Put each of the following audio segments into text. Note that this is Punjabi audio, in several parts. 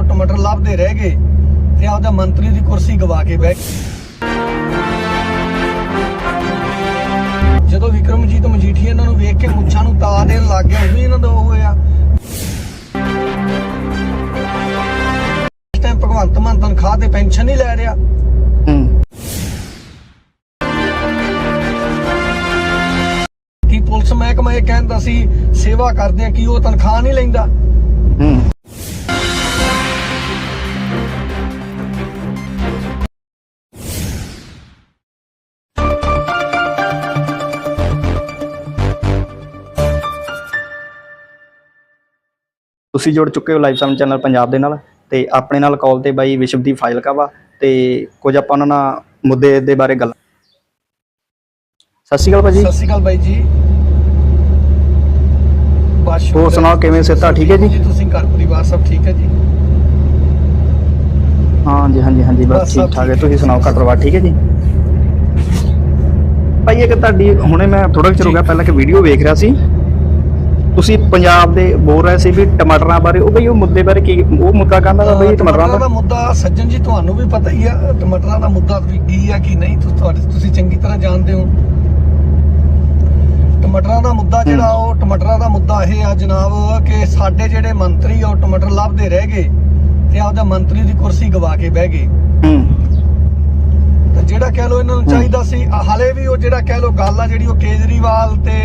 ਉਹ ਟਮਾਟਰ ਲੱਭਦੇ ਰਹਿ ਗਏ ਤੇ ਆਪਦਾ ਮੰਤਰੀ ਦੀ ਕੁਰਸੀ ਗਵਾ ਕੇ ਬਹਿ ਗਏ। ਜਦੋਂ ਵਿਕਰਮਜੀਤ ਮਜੀਠੀ ਇਹਨਾਂ ਨੂੰ ਵੇਖ ਕੇ ਮੁੱਛਾਂ ਨੂੰ ਤਾ ਦੇਣ ਲੱਗ ਗਿਆ ਉਹ ਵੀ ਇਹਨਾਂ ਦਾ ਹੋਇਆ। ਇਸ ਟਾਈਮ ਭਗਵੰਤ ਮਾਨ ਤਨਖਾਹ ਤੇ ਪੈਨਸ਼ਨ ਨਹੀਂ ਲੈ ਰਿਹਾ। ਕੀ ਪੁਲਿਸ ਮਹਿਕਮਾ ਇਹ ਕਹਿੰਦਾ ਸੀ ਸੇਵਾ ਕਰਦੇ ਆ ਕੀ ਉਹ ਤਨਖਾਹ ਨਹੀਂ ਲੈਂਦਾ? ਤੁਸੀਂ ਜੁੜ ਚੁੱਕੇ ਹੋ ਲਾਈਵ ਸਮ ਚੈਨਲ ਪੰਜਾਬ ਦੇ ਨਾਲ ਤੇ ਆਪਣੇ ਨਾਲ ਕਾਲ ਤੇ ਬਾਈ ਵਿਸ਼ਵਦੀਪ ਫਾਇਲਕਾ ਵਾ ਤੇ ਕੁਝ ਆਪਾਂ ਉਹਨਾਂ ਨਾਲ ਮੁੱਦੇ ਦੇ ਬਾਰੇ ਗੱਲ ਸਤਿ ਸ਼੍ਰੀ ਅਕਾਲ ਭਾਜੀ। ਸਤਿ ਸ਼੍ਰੀ ਅਕਾਲ ਬਾਈ ਜੀ। ਬਸ ਹੋਰ ਸੁਣਾਓ ਕਿਵੇਂ ਸਿਹਤਾਂ? ਠੀਕ ਹੈ ਜੀ? ਜੀ ਤੁਸੀਂ ਘਰ ਪਰਿਵਾਰ ਸਭ ਠੀਕ ਹੈ ਜੀ? ਹਾਂਜੀ ਹਾਂਜੀ ਹਾਂਜੀ ਬਸ ਬਸ ਸਭ ਠੀਕ ਠਾਕ ਹੈ ਤੁਸੀਂ ਸੁਣਾਓ ਘਰ ਪਰਿਵਾਰ ਠੀਕ ਹੈ ਜੀ? ਭਾਈ ਇੱਕ ਤੁਹਾਡੀ ਹੁਣੇ ਮੈਂ ਥੋੜਾ ਚਿਰ ਹੋ ਗਿਆ ਪਹਿਲਾਂ ਕਿ ਵੀਡੀਓ ਵੇਖ ਰਿਹਾ ਸੀ। ਤੁਸੀਂ ਪੰਜਾਬ ਦੇ ਬੋਲ ਰਹੇ ਸੀ ਵੀ ਟਮਾਟਰਾਂ ਬਾਰੇ ਉਹ ਬਈ ਉਹ ਮੁੱਦੇ ਬਾਰੇ ਕੀ ਉਹ ਮੁੱਦਾ ਕਹਿੰਦਾ ਵਾ ਬਈ ਟਮਾਟਰਾਂ ਦਾ। ਮੁੱਦਾ ਸੱਜਣ ਜੀ ਤੁਹਾਨੂੰ ਵੀ ਪਤਾ ਹੀ ਆ ਟਮਾਟਰਾਂ ਦਾ ਮੁੱਦਾ ਵੀ ਕੀ ਆ ਕੀ ਨਹੀਂ ਤੁਸੀਂ ਤੁਹਾਡੇ ਤੁਸੀਂ ਚੰਗੀ ਤਰ੍ਹਾਂ ਜਾਣਦੇ ਹੋ। ਟਮਾਟਰਾਂ ਦਾ ਮੁੱਦਾ ਜਿਹੜਾ ਉਹ ਟਮਾਟਰਾਂ ਦਾ ਮੁੱਦਾ ਇਹ ਆ ਜਨਾਬ ਕਿ ਸਾਡੇ ਜਿਹੜੇ ਮੰਤਰੀ ਆ ਉਹ ਟਮਾਟਰ ਲੱਭਦੇ ਰਹਿ ਗਏ ਤੇ ਆਪਦਾ ਮੰਤਰੀ ਦੀ ਕੁਰਸੀ ਗਵਾ ਕੇ ਬਹਿ ਗਏ। ਤੇ ਜਿਹੜਾ ਕਹਿ ਲੋ ਇਹਨਾਂ ਨੂੰ ਚਾਹੀਦਾ ਸੀ ਹਾਲੇ ਵੀ ਉਹ ਜਿਹੜਾ ਕਹਿ ਲੋ ਗੱਲ ਆ ਜਿਹੜੀ ਉਹ ਕੇਜਰੀਵਾਲ ਤੇ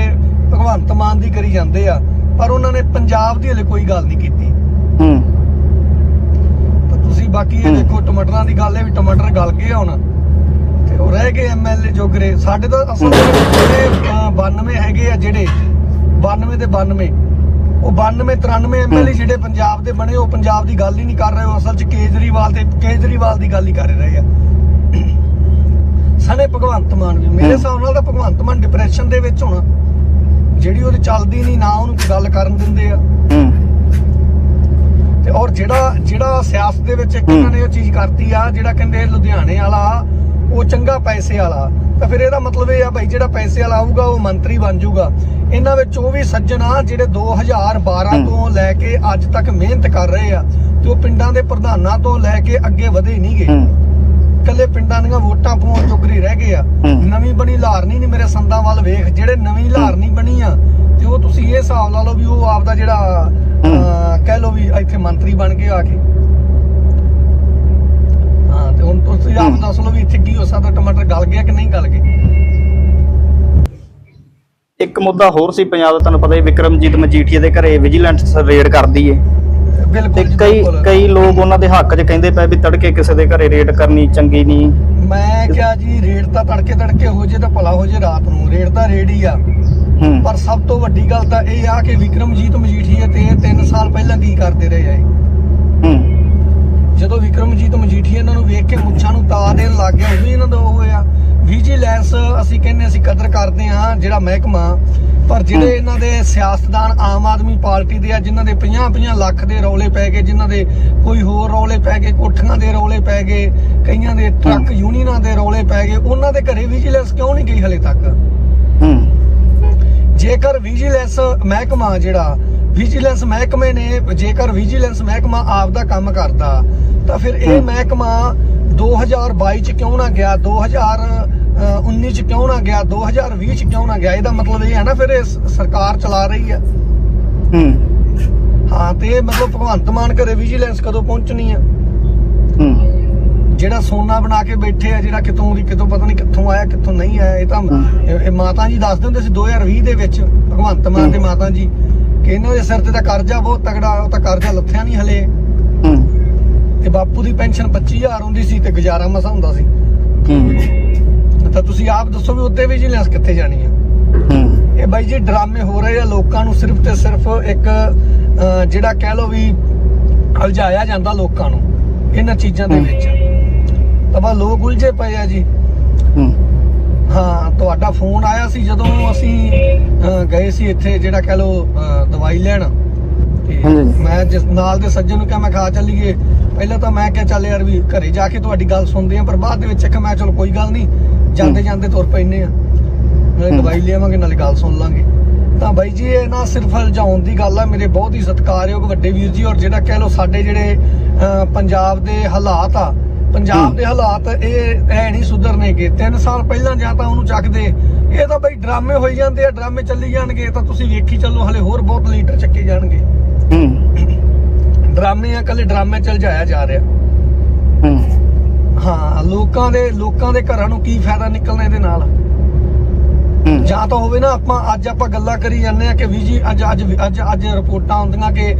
ਭਗਵੰਤ ਮਾਨ ਦੀ ਕਰੀ ਜਾਂਦੇ ਆ ਪਰ ਉਹਨਾਂ ਨੇ ਪੰਜਾਬ ਦੀ ਹਲੇ ਕੋਈ ਗੱਲ ਨਹੀਂ ਕੀਤੀ। ਹੂੰ। ਤਾਂ ਤੁਸੀਂ ਬਾਕੀ ਇਹ। ਦੇਖੋ ਟਮਾਟਰਾਂ ਦੀ ਗੱਲ ਹੈ ਵੀ ਟਮਾਟਰ ਗਲ ਗਏ ਹੁਣ। ਤੇ ਉਹ ਰਹਿ ਗਏ ਐਮਐਲਏ ਜੋਗਰੇ ਸਾਡੇ ਤਾਂ ਅਸਲ ਦੇ ਵਿੱਚ ਜਿਹੜੇ ਅਹ, 92 ਹੈਗੇ ਆ ਜਿਹੜੇ 92 ਤੇ 92 ਉਹ 92 93 ਐਮਐਲਏ। ਜਿਹੜੇ ਪੰਜਾਬ ਦੇ ਬਣੇ ਉਹ ਪੰਜਾਬ ਦੀ ਗੱਲ ਹੀ ਨਹੀਂ ਕਰ ਰਹੇ ਉਹ ਅਸਲ 'ਚ ਕੇਜਰੀਵਾਲ ਤੇ ਕੇਜਰੀਵਾਲ ਦੀ ਗੱਲ ਹੀ ਕਰ ਰਹੇ ਆ। ਸਨੇ ਭਗਵੰਤ ਮਾਨ ਵੀ। ਮੇਰੇ। ਹਿਸਾਬ ਨਾਲ ਤਾਂ ਭਗਵੰਤ ਮਾਨ ਡਿਪਰੈਸ਼ਨ ਦੇ ਵਿੱਚ ਹੋਣਾ। ਜਿਹੜੀ ਉਹਦੀ ਚੱਲਦੀ ਨਹੀਂ ਨਾ ਉਹਨੂੰ ਕੋਈ ਗੱਲ ਕਰਨ ਦਿੰਦੇ ਆ ਹੂੰ ਤੇ ਔਰ ਜਿਹੜਾ ਜਿਹੜਾ ਸਿਆਸਤ ਦੇ ਵਿੱਚ। ਇਹਨਾਂ ਨੇ ਉਹ ਚੀਜ਼ ਕਰਤੀ ਆ ਜਿਹੜਾ ਕਹਿੰਦੇ ਲੁਧਿਆਣੇ ਵਾਲਾ ਉਹ ਚੰਗਾ ਪੈਸੇ ਵਾਲਾ ਤਾਂ ਫਿਰ ਇਹਦਾ ਮਤਲਬ ਇਹ ਆ ਭਾਈ ਜਿਹੜਾ ਪੈਸੇ ਵਾਲਾ ਆਊਗਾ ਉਹ ਮੰਤਰੀ ਬਣ ਜਾਊਗਾ ਇਹਨਾਂ ਵਿੱਚ ਉਹ ਵੀ ਸੱਜਣ ਆ ਜਿਹੜੇ 2012 ਹੂੰ। ਤੋਂ ਲੈ ਕੇ ਅੱਜ ਤੱਕ ਮਿਹਨਤ ਕਰ ਰਹੇ ਆ ਤੇ ਉਹ ਪਿੰਡਾਂ ਦੇ ਪ੍ਰਧਾਨਾਂ ਤੋਂ ਲੈ ਕੇ ਅੱਗੇ ਵਧੇ ਨਹੀਂ ਗਏ ਹੂੰ ਇਕੱਲੇ ਪਿੰਡਾਂ ਦੀਆਂ ਵੋਟਾਂ ਪਾਉਣ ਜੋਗਰੀ ਰਹਿ। ਨਵੀਂ ਬਣੀ ਲਾਰਨੀ ਨਹੀਂ ਮੇਰੇ ਸੰਦਾਂ ਵੱਲ ਵੇਖ। ਜਿਹੜੇ ਨਵੀਂ ਲਾਰਨੀ ਬਣੀ ਆ ਤੇ ਉਹ ਤੁਸੀਂ ਇਹ ਹਿਸਾਬ ਲਾ ਲਓ ਵੀ ਉਹ ਆਪਦਾ ਜਿਹੜਾ ਅਹ, ਕਹਿ ਲਓ ਵੀ ਇੱਥੇ ਮੰਤਰੀ ਬਣ ਕੇ ਆ ਕੇ। ਹਾਂ ਤੇ ਹੁਣ ਤੁਸੀਂ ਆਪ। ਦੱਸ ਲਓ ਵੀ ਇੱਥੇ ਕੀ ਹੋ ਸਕਦਾ ਟਮਾਟਰ ਗਲ ਗਿਆ ਕਿ ਨਹੀਂ ਗਲ ਗਏ? ਇੱਕ ਮੁੱਦਾ ਹੋਰ ਸੀ ਪੰਜਾਬ ਦਾ ਤੁਹਾਨੂੰ ਪਤਾ ਹੀ ਵਿਕਰਮਜੀਤ ਮਜੀਠੀਆ ਦੇ ਘਰੇ ਵਿਜੀਲੈਂਸ ਰੇਡ ਕਰਦੀ ਏ ਤੇ ਬਿਲਕੁਲ। ਕਈ। ਕਈ ਲੋਕ ਉਹਨਾਂ ਦੇ ਹੱਕ 'ਚ ਕਹਿੰਦੇ ਪਏ ਵੀ ਤੜਕੇ ਕਿਸੇ ਦੇ ਘਰੇ ਰੇਡ ਕਰਨੀ ਚੰਗੀ ਨਹੀਂ। ਮੈਂ ਕਿਹਾ ਜੀ ਰੇਡ ਤਾਂ ਤੜਕੇ ਤੜਕੇ ਹੋ ਜੇ ਤਾਂ ਭਲਾ ਹੋ ਜੇ ਰਾਤ ਨੂੰ। ਰੇਡ ਤਾਂ ਰੇਡ ਹੀ ਆ। ਹੂੰ। ਪਰ ਸਭ ਤੋਂ ਵੱਡੀ ਗੱਲ ਤਾਂ ਇਹ ਆ ਕਿ ਵਿਕਰਮਜੀਤ ਮਜੀਠੀਆ ਤੇ 3 ਸਾਲ ਪਹਿਲਾਂ ਕੀ ਕਰਦੇ ਰਹੇ ਆ ਇਹ? ਜਦੋਂ ਵਿਕਰਮਜੀਤ ਮਜੀਠੀਆ ਇਹਨਾਂ ਨੂੰ ਵੇਖ ਕੇ ਮੁੱਛਾਂ ਨੂੰ ਤਾ ਦੇਣ ਲੱਗ ਗਿਆ ਉਹ ਵੀ ਇਹਨਾਂ ਦਾ ਉਹ ਹੋਇਆ। ਵਿਜੀਲੈਂਸ ਅਸੀਂ ਕਹਿੰਦੇ ਅਸੀਂ ਕਦਰ ਕਰਦੇ ਹਾਂ ਜਿਹੜਾ ਮਹਿਕਮਾ ਪਰ ਜਿਹੜੇ। ਇਹਨਾਂ ਦੇ ਸਿਆਸਤਦਾਨ ਆਮ ਆਦਮੀ ਪਾਰਟੀ ਦੇ ਆ ਜਿਨ੍ਹਾਂ ਦੇ 50-50 ਲੱਖ ਦੇ ਰੌਲੇ ਪੈ ਗਏ ਜਿਨ੍ਹਾਂ ਦੇ ਕੋਈ ਹੋਰ ਰੌਲੇ ਪੈ ਗਏ ਕੋਠੀਆਂ ਦੇ ਰੌਲੇ ਪੈ ਗਏ ਕਈਆਂ ਦੇ ਟਰੱਕ ਯੂਨੀਅਨਾਂ ਦੇ ਰੌਲੇ ਪੈ ਗਏ ਉਹਨਾਂ ਦੇ ਘਰੇ ਵਿਜੀਲੈਂਸ ਕਿਉਂ ਨਹੀਂ ਗਈ ਹਲੇ ਤੱਕ? ਜੇਕਰ ਵਿਜੀਲੈਂਸ ਮਹਿਕਮਾ ਜਿਹੜਾ ਵਿਜੀਲੈਂਸ ਮਹਿਕਮੇ ਨੇ ਜੇਕਰ ਵਿਜੀਲੈਂਸ ਮਹਿਕਮਾ ਆਪ ਦਾ ਕੰਮ ਕਰਦਾ ਤਾਂ ਫਿਰ ਇਹ। ਮਹਿਕਮਾ 2022 ਚ ਕਿਉਂ ਨਾ ਗਿਆ 2019 ਚ ਕਿਉਂ ਨਾ ਗਿਆ 2020 ਚ ਕਿਉਂ ਨਾ ਗਿਆ ਇਹਦਾ ਮਤਲਬ ਇਹ ਹੈ ਨਾ ਫਿਰ ਇਹ ਸਰਕਾਰ ਚਲਾ ਰਹੀ ਹੂੰ ਹਾਂ ਤੇ ਮਤਲਬ ਭਗਵੰਤ ਮਾਨ ਘਰੇ ਵਿਜੀਲੈਂਸ ਕਦੋਂ ਪਹੁੰਚਣੀ ਆ ਹੂੰ ਜਿਹੜਾ ਸੋਨਾ ਬਣਾ ਕੇ ਬੈਠੇ ਆ ਜਿਹੜਾ ਕਿਤੋਂ ਦੀ ਕਿਤੋਂ ਪਤਾ ਨਹੀਂ ਕਿੱਥੋਂ ਆਇਆ ਕਿੱਥੋਂ ਨਹੀਂ ਆਇਆ ਇਹ ਤਾਂ। ਇਹ ਮਾਤਾ ਜੀ ਦੱਸਦੇ ਹੁੰਦੇ ਸੀ 2020 ਦੇ ਵਿੱਚ ਭਗਵੰਤ ਮਾਨ ਦੇ। ਮਾਤਾ ਜੀ ਕਿ ਇਹਨਾਂ ਦੇ ਸਿਰ ਤੇ ਤਾਂ ਕਰਜ਼ਾ ਬਹੁਤ ਤਗੜਾ ਉਹ ਤਾਂ ਕਰਜ਼ਾ ਲੱਥਿਆ ਨਹੀਂ ਹਲੇ। ਹੂੰ। ਤੇ ਬਾਪੂ ਦੀ ਪੈਨਸ਼ਨ 25000 ਹੁੰਦੀ ਸੀ ਤੇ ਗੁਜ਼ਾਰਾ ਮਸਾ ਹੁੰਦਾ ਸੀ। ਹੂੰ। ਤਾਂ ਤੁਸੀਂ ਆਪ ਦੱਸੋ ਵੀ ਉੱਤੇ ਵਿਜੀਲੈਂਸ ਕਿੱਥੇ ਜਾਣੀ ਆ? ਹੂੰ। ਇਹ ਬਾਈ ਜੀ ਡਰਾਮੇ ਹੋ ਰਹੇ ਆ ਲੋਕਾਂ ਨੂੰ ਸਿਰਫ ਤੇ ਸਿਰਫ ਇੱਕ ਜਿਹੜਾ ਕਹਿ ਲਓ ਵੀ ਉਲਝਾਇਆ ਜਾਂਦਾ ਲੋਕਾਂ ਨੂੰ ਇਹਨਾਂ ਚੀਜ਼ਾਂ ਦੇ। ਵਿੱਚ। ਤਾਂ ਬਸ ਲੋਕ ਉਲਝੇ ਪਏ ਆ ਜੀ। ਤੁਹਾਡਾ ਫੋਨ ਆਇਆ ਸੀ ਜਦੋਂ ਅਸੀਂ ਗਏ ਸੀ ਇੱਥੇ ਜਿਹੜਾ ਕਹਿ ਅਹ, ਦਵਾਈ ਲੈਣ। ਤੇ। ਮੈਂ ਜਿਸ ਨਾਲ ਦੇ ਸੱਜਣ ਨੂੰ ਕਿਹਾ ਮੈਂ ਖਾ ਚੱਲੀਏ। ਪਹਿਲਾਂ ਤਾਂ ਮੈਂ ਕਿਹਾ ਚੱਲ ਯਾਰ ਵੀ ਘਰੇ ਜਾ ਕੇ ਤੁਹਾਡੀ ਗੱਲ ਸੁਣਦੇ ਆ ਪਰ ਬਾਅਦ ਦੇ ਵਿੱਚ ਕਿ ਮੈਂ ਚਲੋ ਕੋਈ ਗੱਲ ਨਹੀਂ ਜਾਂਦੇ ਜਾਂਦੇ ਤੁਰ ਪੈਨੇ ਆ ਨਾਲੇ। ਦਵਾਈ ਲਿਆਵਾਂਗੇ ਨਾਲੇ ਗੱਲ ਸੁਣ ਲਾਂਗੇ। ਤਾਂ ਬਾਈ ਜੀ ਇਹ ਨਾ ਸਿਰਫ ਹਲਜਾਉਣ ਦੀ ਗੱਲ ਆ ਮੇਰੇ ਬਹੁਤ ਹੀ ਸਤਿਕਾਰਯੋਗ ਵੱਡੇ ਵੀਰ ਜੀ ਔਰ ਜਿਹੜਾ ਕਹਿ ਲੋ ਸਾਡੇ ਜਿਹੜੇ ਪੰਜਾਬ ਦੇ ਹਾਲਾਤ ਆ ਪੰਜਾਬ। ਦੇ ਹਾਲਾਤ ਇਹ ਐ ਨਹੀਂ ਸੁਧਰਨੇਗੇ 3 ਸਾਲ ਪਹਿਲਾਂ ਜਾਂ ਤਾਂ ਉਹਨੂੰ ਚੱਕਦੇ। ਇਹ ਤਾਂ ਬਈ ਡਰਾਮੇ ਹੋਈ ਜਾਂਦੇ ਆ ਡਰਾਮੇ ਚੱਲੀ ਜਾਣਗੇ ਤਾਂ ਤੁਸੀਂ ਵੇਖੀ ਚੱਲੋ ਹਲੇ ਹੋਰ ਬਹੁਤ ਲੀਡਰ ਚੱਕੇ ਜਾਣਗੇ। ਹੂੰ। ਡਰਾਮੇ ਆ ਕੱਲੇ ਡਰਾਮੇ ਚੱਲ ਜਾਇਆ ਜਾ ਰਿਹਾ। ਹੂੰ। ਹਾਂ ਲੋਕਾਂ ਦੇ ਲੋਕਾਂ ਦੇ ਘਰਾਂ ਨੂੰ ਕੀ ਫਾਇਦਾ ਨਿਕਲਣਾ ਇਹਦੇ ਨਾਲ? ਜਾਂ ਤਾਂ ਹੋਵੇ ਨਾ ਆਪਾਂ ਅੱਜ ਆਪਾਂ ਗੱਲਾਂ ਕਰੀ ਜਾਂਦੇ ਆ ਕਿ ਵੀ ਜੀ ਅੱਜ ਅੱਜ ਅੱਜ ਅੱਜ ਰਿਪੋਰਟਾਂ ਆਉਂਦੀਆਂ ਕਿ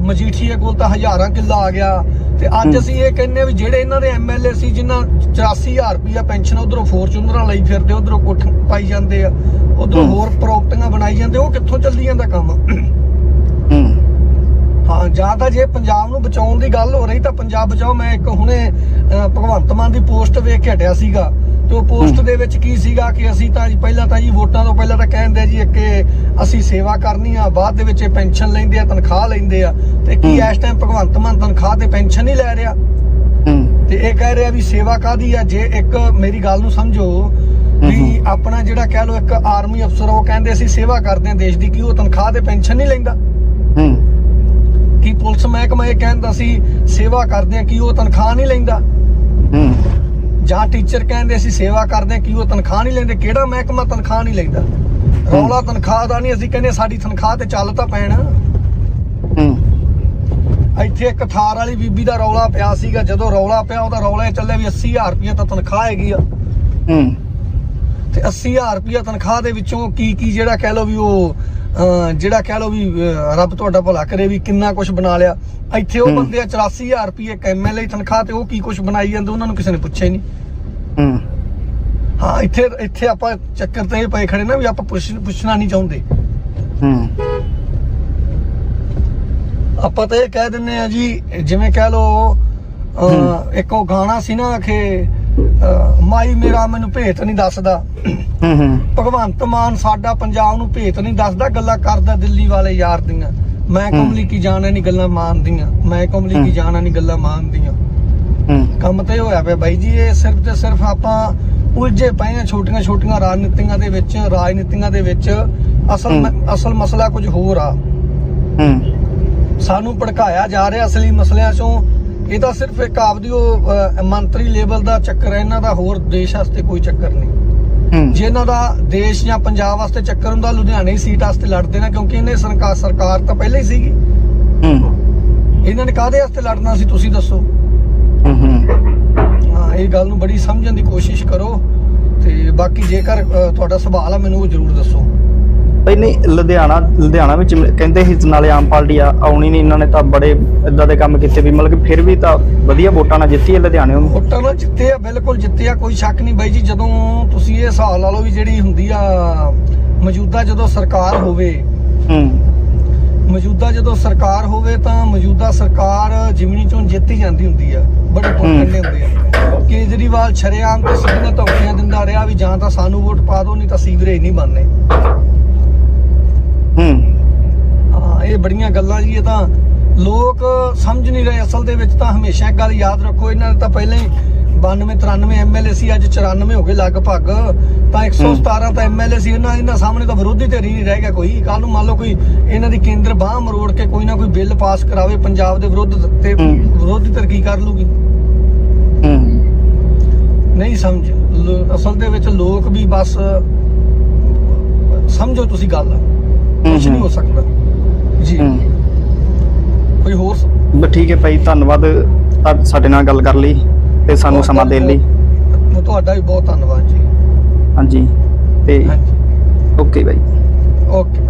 ਮਜੀਠੀਏ ਕੋਲ ਤਾਂ ਹਜ਼ਾਰਾਂ ਕਿੱਲਾ ਆ ਗਿਆ। ਤੇ ਅੱਜ। ਅਸੀਂ ਇਹ ਕਹਿੰਦੇ ਆ ਵੀ ਜਿਹੜੇ ਇਹਨਾਂ ਦੇ ਐਮਐਲਏ ਸੀ ਜਿਨ੍ਹਾਂ 84000 ਰੁਪਇਆ ਪੈਨਸ਼ਨ ਉਧਰੋਂ ਫੋਰਚੂਨਰਾਂ ਲਈ ਫਿਰਦੇ ਉਧਰੋਂ ਕੋਠ ਪਾਈ ਜਾਂਦੇ ਆ ਉਧਰੋਂ। ਹੋਰ ਪ੍ਰਾਪਰਟੀਆਂ ਬਣਾਈ ਜਾਂਦੇ ਉਹ ਕਿੱਥੋਂ ਚੱਲੀ ਜਾਂਦਾ ਕੰਮ ਹੂੰ ਹਾਂ ਜਾਂ ਤਾਂ ਜੇ ਪੰਜਾਬ ਨੂੰ ਬਚਾਉਣ ਦੀ ਗੱਲ ਹੋ ਰਹੀ ਤਾਂ ਪੰਜਾਬ ਬਚਾਓ। ਮੈਂ ਇੱਕ ਹੁਣੇ ਭਗਵੰਤ ਮਾਨ ਦੀ ਪੋਸਟ ਵੇਖ ਕੇ ਹਟਿਆ ਸੀਗਾ ਤੇ ਉਹ ਪੋਸਟ। ਦੇ ਵਿੱਚ ਕੀ ਸੀਗਾ ਕਿ ਅਸੀਂ ਤਾਂ ਜੀ ਪਹਿਲਾਂ ਤਾਂ ਜੀ ਵੋਟਾਂ ਤੋਂ ਪਹਿਲਾਂ ਤਾਂ ਕਹਿੰਦੇ ਜੀ ਕਿ ਅਸੀਂ ਸੇਵਾ ਕਰਨੀ ਆ ਬਾਅਦ ਦੇ ਵਿੱਚ ਇਹ ਪੈਨਸ਼ਨ ਲੈਂਦੇ ਆ ਤਨਖਾਹ ਲੈਂਦੇ ਆ। ਤੇ ਕੀ। ਇਸ ਟਾਈਮ ਭਗਵੰਤ ਮਾਨ ਤਨਖਾਹ ਤੇ ਪੈਨਸ਼ਨ ਨਹੀਂ ਲੈ ਰਿਹਾ? ਤੇ ਇਹ ਕਹਿ ਰਿਹਾ ਵੀ ਸੇਵਾ ਕਾਦੀ ਆ? ਜੇ ਇੱਕ ਮੇਰੀ ਗੱਲ ਨੂੰ ਸਮਝੋ ਵੀ ਆਪਣਾ ਜਿਹੜਾ ਕਹਿ ਲਓ ਇੱਕ ਆਰਮੀ ਅਫਸਰ ਉਹ ਕਹਿੰਦੇ ਅਸੀਂ ਸੇਵਾ ਕਰਦੇ ਆ ਦੇਸ਼ ਦੀ ਕੀ ਉਹ ਤਨਖਾਹ ਤੇ ਪੈਨਸ਼ਨ ਨਹੀਂ ਲੈਂਦਾ? ਹੂੰ। ਕੀ ਪੁਲਿਸ ਮਹਿਕਮਾ ਇਹ ਕਹਿੰਦਾ ਸੀ ਸੇਵਾ ਕਰਦੇ ਆ ਕੀ ਉਹ ਤਨਖਾਹ ਨਹੀਂ ਲੈਂਦਾ? ਹੂੰ। ਜਾਂ ਟੀਚਰ ਕਹਿੰਦੇ ਅਸੀਂ ਸੇਵਾ ਕਰਦੇ ਆ ਕੀ ਉਹ ਤਨਖਾਹ ਨਹੀਂ ਲੈਂਦੇ? ਕਿਹੜਾ ਮਹਿਕਮਾ ਤਨਖਾਹ ਨਹੀਂ ਲੈਂਦਾ? ਰੌਲਾ ਤਨਖਾਹ ਦਾ ਨਹੀਂ ਅਸੀਂ ਕਹਿੰਦੇ ਸਾਡੀ ਤਨਖਾਹ ਤੇ ਚੱਲ ਤਾਂ ਪੈਣ। ਹੂੰ। ਇੱਥੇ ਇੱਕ ਥਾਰ ਵਾਲੀ ਬੀਬੀ ਦਾ ਰੌਲਾ ਪਿਆ ਸੀਗਾ ਜਦੋਂ ਰੌਲਾ ਪਿਆ ਉਹਦਾ ਰੌਲਾ ਚੱਲਿਆ ਵੀ 80000 ਰੁਪਏ ਤਾਂ ਤਨਖਾਹ ਹੈਗੀ ਆ। ਹੂੰ। ਤੇ 80000 ਰੁਪਏ ਤਨਖਾਹ ਦੇ ਵਿੱਚੋਂ ਕੀ ਕੀ ਜਿਹੜਾ ਕਹਿ ਲਓ ਵੀ ਉਹ ਜਿਹੜਾ ਕਹਿ ਲਓ ਵੀ ਰੱਬ ਤੁਹਾਡਾ ਭਲਾ ਕਰੇ ਵੀ ਕਿੰਨਾ ਕੁਝ ਬਣਾ ਲਿਆ। ਇੱਥੇ ਉਹ। ਬੰਦੇ ਆ 84000 ਰੁਪਏ ਇੱਕ ਐਮਐਲਏ ਤਨਖਾਹ ਤੇ ਉਹ ਕੀ ਕੁਝ ਬਣਾਈ ਜਾਂਦੇ ਉਹਨਾਂ ਨੂੰ ਕਿਸੇ ਨੇ ਪੁੱਛਿਆ ਹੀ ਨਹੀਂ। ਹੂੰ। ਹਾਂ ਇੱਥੇ ਇੱਥੇ ਆਪਾਂ ਚੱਕਰ ਤੇ ਪਏ ਖੜੇ ਨਾ ਵੀ ਆਪਾਂ ਪੁੱਛ ਪੁੱਛਣਾ ਨਹੀਂ ਚਾਹੁੰਦੇ। ਹੂੰ। ਆਪਾਂ ਤਾਂ ਇਹ ਕਹਿ ਦਿੰਨੇ ਆ ਜੀ ਜਿਵੇਂ ਕਹਿ ਲੋ। ਇੱਕ ਉਹ ਗਾਣਾ ਸੀ ਨਾ ਕਿ ਮਾਈ ਮੇਰਾ ਮੈਨੂੰ ਭੇਤ ਨਹੀਂ ਦੱਸਦਾ। ਹੂੰ ਹੂੰ। ਭਗਵੰਤ ਮਾਨ ਸਾਡਾ ਪੰਜਾਬ ਨੂੰ ਭੇਤ ਨਹੀਂ ਦੱਸਦਾ ਗੱਲਾਂ ਕਰਦਾ ਦਿੱਲੀ ਵਾਲੇ ਯਾਰ ਦੀਆਂ। ਮੈਂ। ਕਮਲੀ ਕੀ ਜਾਣਾ ਨਹੀਂ ਗੱਲਾਂ ਮਾਨਦੀਆਂ ਮੈਂ ਕਮਲੀ ਕੀ। ਜਾਣਾ ਨਹੀਂ ਗੱਲਾਂ ਮਾਨਦੀਆਂ ਕੰਮ ਤੇ ਹੋਇਆ ਪਿਆ ਬਾਈ ਜੀ ਇਹ ਸਿਰਫ ਤੇ ਸਿਰਫ ਆਪਾਂ ਉਲਝੇ ਪਏ ਆ ਛੋਟੀਆਂ ਛੋਟੀਆਂ ਰਾਜਨੀਤੀਆਂ ਦੇ ਵਿੱਚ ਰਾਜਨੀਤੀਆਂ ਦੇ ਵਿੱਚ। ਅਸਲ। ਅਸਲ ਮਸਲਾ ਕੁਝ ਹੋਰ ਆ। ਸਾਨੂੰ ਭੜਕਾਇਆ ਜਾ ਰਿਹਾ ਅਸਲੀ ਮਸਲਿਆਂ ਚੋਂ। ਇਹ ਤਾਂ ਸਿਰਫ ਇੱਕ ਆਪਦੀ ਉਹ ਮੰਤਰੀ ਲੈਵਲ ਦਾ ਚੱਕਰ ਹੈ ਇਹਨਾਂ ਦਾ ਹੋਰ ਦੇਸ਼ ਵਾਸਤੇ ਕੋਈ ਚੱਕਰ ਨਹੀਂ। ਜੇ ਇਹਨਾਂ ਦਾ ਦੇਸ਼ ਜਾਂ ਪੰਜਾਬ ਵਾਸਤੇ ਚੱਕਰ ਹੁੰਦਾ ਲੁਧਿਆਣੇ ਸੀਟ ਵਾਸਤੇ ਲੜਦੇ ਨਾ ਕਿਉਂਕਿ ਇਹਨੇ ਸਰਕਾਰ ਸਰਕਾਰ ਤਾਂ ਪਹਿਲਾਂ ਹੀ ਸੀਗੀ। ਇਹਨਾਂ ਨੇ ਕਾਹਦੇ ਵਾਸਤੇ ਲੜਨਾ ਸੀ ਤੁਸੀਂ ਦੱਸੋ? ਹੂੰ ਇਹ ਗੱਲ ਨੂੰ ਬੜੀ ਸਮਝਣ ਦੀ ਕੋਸ਼ਿਸ਼ ਕਰੋ। ਤੇ ਬਾਕੀ ਜੇਕਰ ਤੁਹਾਡਾ ਸਵਾਲ ਆ ਮੈਨੂੰ ਉਹ ਜ਼ਰੂਰ ਦੱਸੋ। ਬਈ ਨਹੀਂ ਲੁਧਿਆਣਾ ਲੁਧਿਆਣਾ ਵਿੱਚ ਕਹਿੰਦੇ ਸੀ ਨਾਲੇ ਆਮ ਪਾਰਟੀ ਆ ਆਉਣੀ ਨਹੀਂ ਇਹਨਾਂ ਨੇ ਤਾਂ ਬੜੇ ਇਦਾਂ ਦੇ ਕੰਮ ਕੀਤੇ ਵੀ ਮਤਲਬ ਕਿ ਫਿਰ ਵੀ ਤਾਂ ਵਧੀਆ ਵੋਟਾਂ ਨਾਲ ਜਿੱਤੀ ਹੈ ਲੁਧਿਆਣੇ ਉਹਨੂੰ? ਵੋਟਾਂ ਨਾਲ ਜਿੱਤੇ ਆ ਬਿਲਕੁਲ ਜਿੱਤੇ ਆ ਕੋਈ ਸ਼ੱਕ ਨਹੀਂ ਬਾਈ ਜੀ ਜਦੋਂ ਤੁਸੀਂ ਇਹ ਹਿਸਾਬ ਲਾ ਲਓ ਵੀ ਜਿਹੜੀ ਹੁੰਦੀ ਆ ਮੌਜੂਦਾ ਜਦੋਂ ਸਰਕਾਰ ਹੋਵੇ ਹੂੰ। ਮੌਜੂਦਾ ਜਦੋਂ ਸਰਕਾਰ ਹੋਵੇ ਤਾਂ ਮੌਜੂਦਾ ਸਰਕਾਰ ਜਿਮਨੀ ਚੋਂ ਜਿੱਤ ਹੀ ਜਾਂਦੀ ਹੁੰਦੀ ਆ ਬੜੇ ਹੂੰ। ਕੰਡੇ ਹੁੰਦੇ ਆ। ਕੇਜਰੀਵਾਲ ਸ਼ਰੇਆਮ ਤੇ ਸਿੱਧੀਆਂ ਧੌਕੀਆਂ ਦਿੰਦਾ ਰਿਹਾ ਵੀ ਜਾਂ ਤਾਂ ਸਾਨੂੰ ਵੋਟ ਪਾ ਦਿਓ ਨਹੀਂ ਤਾਂ ਸੀਵਰੇਜ ਨਹੀਂ ਬਣਨੇ। ਹੂੰ। ਹਾਂ ਇਹ ਬੜੀਆਂ ਗੱਲਾਂ ਜੀ ਇਹ ਤਾਂ ਲੋਕ ਸਮਝ ਨਹੀਂ ਰਹੇ ਅਸਲ ਦੇ ਵਿੱਚ ਤਾਂ ਹਮੇਸ਼ਾ ਇੱਕ ਗੱਲ ਯਾਦ ਰੱਖੋ ਇਹਨਾਂ ਨੇ ਤਾਂ ਪਹਿਲਾਂ ਹੀ 92 93 ਐਮਐਲਏ ਸੀ ਅੱਜ 94 ਹੋ ਗਏ ਲਗਭਗ। ਤਾਂ 117 ਤਾਂ ਐਮਐਲਏ ਸੀ ਇਹਨਾਂ ਇਹਨਾਂ ਸਾਹਮਣੇ ਤਾਂ ਵਿਰੋਧੀ ਤੇ ਨਹੀਂ ਰਹਿ ਗਿਆ ਕੋਈ। ਕੱਲ ਨੂੰ ਮੰਨ ਲਓ ਕੋਈ ਇਹਨਾਂ ਦੀ ਕੇਂਦਰ ਬਾਹ ਮਰੋੜ ਕੇ ਕੋਈ ਨਾ ਕੋਈ ਬਿੱਲ ਪਾਸ ਕਰਾਵੇ ਪੰਜਾਬ ਦੇ ਵਿਰੁੱਧ ਤੇ ਹੂੰ। ਵਿਰੋਧੀ ਧਿਰ ਕੀ ਕਰ ਲੂਗੀ? ਹੂੰ। ਨਹੀਂ ਸਮਝ। ਅਸਲ ਦੇ ਵਿੱਚ ਲੋਕ ਵੀ ਬਸ ਸਮਝੋ ਤੁਸੀਂ ਗੱਲ। ਕੁਝ ਨਹੀਂ ਹੋ। ਸਕਦਾ। ਜੀ। ਹੂੰ। ਕੋਈ ਹੋਰ ਸ- ਬਸ ਠੀਕ ਹੈ ਭਾਈ ਧੰਨਵਾਦ। ਤੁਹਾ- ਸਾਡੇ ਨਾਲ ਗੱਲ ਕਰ ਲਈ ਤੇ ਸਾਨੂੰ ਸਮਾਂ ਦੇਣ ਲਈ। ਤੁਹਾਡਾ ਵੀ ਬਹੁਤ ਧੰਨਵਾਦ ਜੀ। ਹਾਂਜੀ। ਤੇ ਹਾਂਜੀ। ਓਕੇ ਭਾਈ। ਓਕੇ